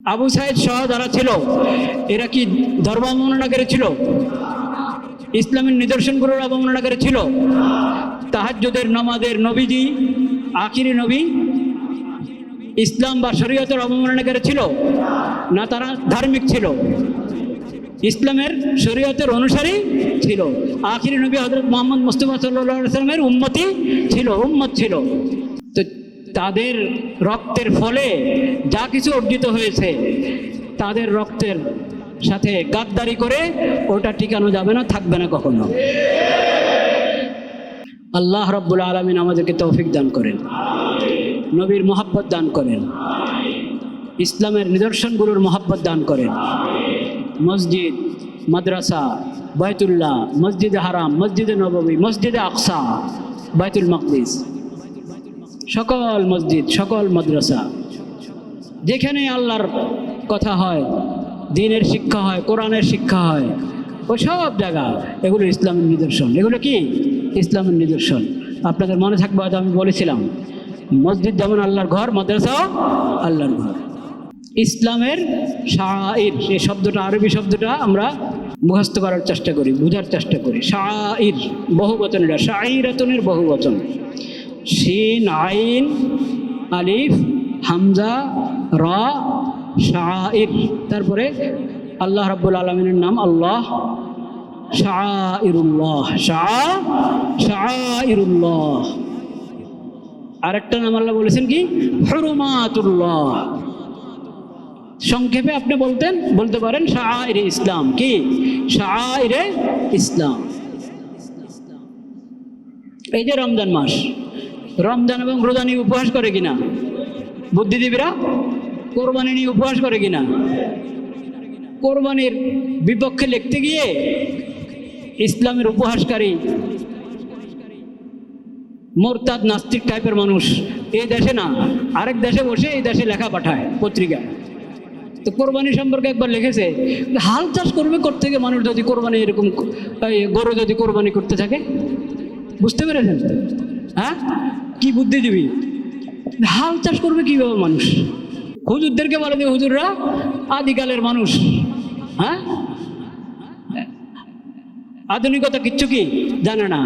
আবু সাইদ সহ যারা ছিল, এরা কি ধর্ম অবমাননা করেছিল ইসলামের নিদর্শনগুলোর অবমাননা করেছিল তাহাজ্জুদের নমাদের নবীজি, আখিরি নবী, ইসলাম বা শরীয়তের অবমাননা করেছিল না, তারা ধার্মিক ছিল। ইসলামের শরীয়তের অনুসারী ছিল। আখিরি নবী হজরত মোহাম্মদ মুস্তফা সাল্লাহ সাল্লামের উন্মতি ছিল, উম্মত ছিল। তাদের রক্তের ফলে যা কিছু অর্জিত হয়েছে, তাদের রক্তের সাথে গাদ্দারি করে ওটা টিকানো যাবে না, থাকবে না কখনো। আল্লাহ রব্বুল আলমিন আমাদেরকে তৌফিক দান করেন। নবীর মোহাব্বত দান করেন। ইসলামের নিদর্শনগুলোর মোহাব্বত দান করেন। মসজিদ, মাদ্রাসা, বাইতুল্লাহ, মসজিদে হারাম, মসজিদে নবমী মসজিদে আকসা, বাইতুল মকদিস। সকল মসজিদ, সকল মাদ্রাসা। যেখানে আল্লাহর কথা হয়, দিনের শিক্ষা হয়, কোরআনের শিক্ষা হয় ওই সব জায়গা। এগুলো ইসলামের নিদর্শন। এগুলো কি? ইসলামের নিদর্শন। আপনাদের মনে থাকবে হয়তো আমি বলেছিলাম, মসজিদ যেমন আল্লাহর ঘর, মাদ্রাসাও আল্লাহর ঘর। ইসলামের শাইর এই শব্দটা, আরবি শব্দটা আমরা মুখস্থ করার চেষ্টা করি, বোঝার চেষ্টা করি। শাইর বহু বচন এটা শাইরাতনের বহু বচন শিন আইন আলিফ হামজা র শাইর তারপরে আল্লাহ রাব্বুল আলমিনের নাম আল্লাহ শাইরুল্লাহ শাহ শাইরুল্লাহ আরেকটা নাম আল্লাহ বলেছেন কি? হরুমাতুল্লাহ। সংক্ষেপে আপনি বলতেন, বলতে পারেন শাহরে ইসলাম। কি? শাহরে ইসলাম। এই যে রমজান মাস রমজান এবং রোজা নিয়ে উপহাস করে কিনা? বুদ্ধিজীবীরা কোরবানি নিয়ে উপহাস করে কিনা? কোরবানির বিপক্ষে লিখতে গিয়ে ইসলামের উপহাসকারী, মোরতাদ নাস্তিক টাইপের মানুষ এই দেশে না, আরেক দেশে বসে এই দেশে লেখা পাঠায় পত্রিকা। তো কোরবানি সম্পর্কে একবার লিখেছে, হাল চাষ করবে থেকে মানুষ যদি কোরবানি এরকম গরু যদি কোরবানি করতে থাকে? বুঝতে পেরেছেন? হ্যাঁ? কি বুদ্ধিজীবী হাল চাষ করবে কীভাবে মানুষ? হুজুরদেরকে বলে দেবে হুজুররা, আদিকালের মানুষ। হ্যাঁ? আধুনিকতা কিচ্ছু কি? জানে না।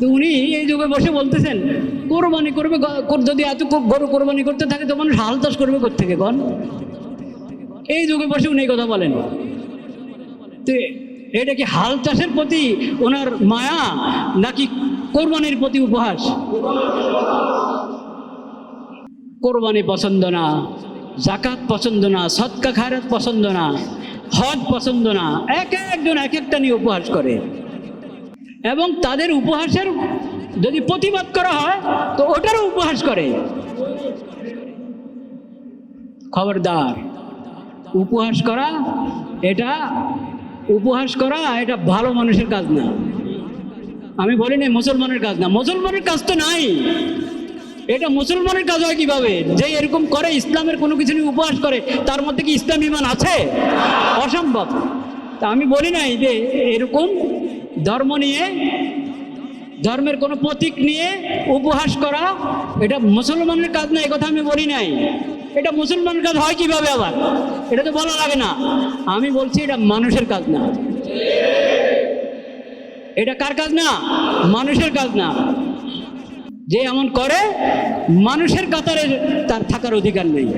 তো উনি এই যুগে বসে বলতেছেন, কোরবানি করবে যদি এত গরু কোরবানি করতে থাকে তো মানুষ হাল চাষ করবে থেকে কন? এই যুগে বসে উনি কথা বলেন। তো এটা কি হাল চাষের প্রতি ওনার মায়া নাকি কোরবানির প্রতি উপহাস। কোরবানি পছন্দ না, জাকাত পছন্দ না সৎকা খায়রাত পছন্দ না, হজ পছন্দ না, এক একজন এক একটা নিয়ে উপহাস করে। এবং তাদের উপহাসের যদি প্রতিবাদ করা হয়, তো ওটারও উপহাস করে। খবরদার, উপহাস করা এটা, উপহাস করা এটা ভালো মানুষের কাজ না। আমি বলি না মুসলমানের কাজ না, মুসলমানের কাজ তো নাই। এটা মুসলমানের কাজ হয় কীভাবে? যে এরকম করে, ইসলামের কোনো কিছু নিয়ে উপহাস করে, তার মধ্যে কি ইসলাম ইমান আছে? অসম্ভব। তা আমি বলি নাই যে এরকম ধর্ম নিয়ে, ধর্মের কোনো প্রতীক নিয়ে উপহাস করা, এটা মুসলমানের কাজ না কথা আমি বলি নাই। এটা মুসলমানের কাজ হয় কীভাবে আবার? এটা তো বলা লাগে না। আমি বলছি এটা মানুষের কাজ না। এটা কার কাজ না? মানুষের কাজ না। যে এমন করে, মানুষের কাতারে তার থাকার অধিকার নেই।